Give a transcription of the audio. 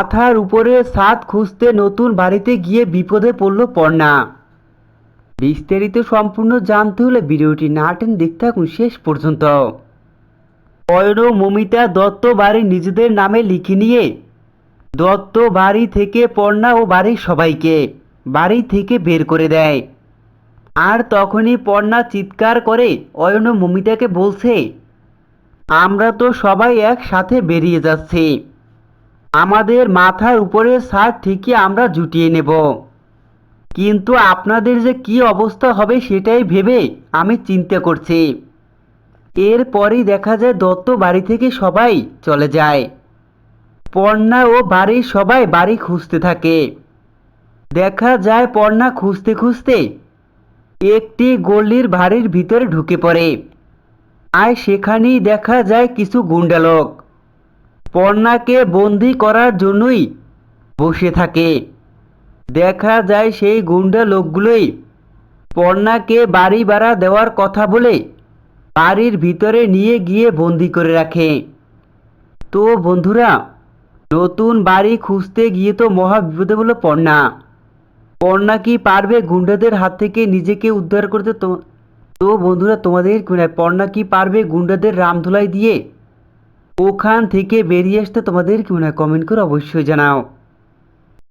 মাথার উপরে ছাদ খুঁজতে নতুন বাড়িতে গিয়ে বিপদে পড়ল পর্ণা। বিস্তারিত সম্পূর্ণ জানতে হলে ভিডিওটি নাটেন দেখতে থাকুন শেষ পর্যন্ত। অয়ন ও মমিতা দত্ত বাড়ি নিজেদের নামে লিখে নিয়ে, দত্ত বাড়ি থেকে পর্ণা ও বাড়ির সবাইকে বাড়ি থেকে বের করে দেয়। আর তখনই পর্ণা চিৎকার করে, অয়ন মমিতাকে বলছে, আমরা তো সবাই একসাথে বেরিয়ে যাচ্ছি। আমাদের মাথার উপরে ছাদ ঠিকই আমরা জুটিয়ে নেব। কিন্তু আপনাদের যে কি অবস্থা হবে সেটাই ভেবে আমি চিন্তা করছি। এরপরই দেখা যায় দত্ত বাড়ি থেকে সবাই চলে যায়। পর্ণা ও বাড়ির সবাই বাড়ি খুঁজতে থাকে। দেখা যায় পর্ণা খুঁজতে খুঁজতে একটি গল্লির বাড়ির ভিতরে ঢুকে পড়ে। আর সেখানেই দেখা যায় কিছু গুন্ডালোক। পর্ণাকে বন্দি করার জন্যই বসে থাকে। দেখা যায় সেই গুন্ডা লোকগুলোই পর্ণাকে বাড়ি ভাড়া দেওয়ার কথা বলে বাড়ির ভিতরে নিয়ে গিয়ে বন্দি করে রাখে। তো বন্ধুরা, নতুন বাড়ি খুঁজতে গিয়ে তো মহা বিপদে বলল পর্ণা পর্ণা কি পারবে গুন্ডাদের হাত থেকে নিজেকে উদ্ধার করতে? তো বন্ধুরা, তোমাদের পর্ণা কি পারবে গুন্ডাদের রামধুলাই দিয়ে ওখান থেকে বেরিয়ে আসতে তোমাদের কি মনে হয়? কমেন্ট করে অবশ্যই জানাও।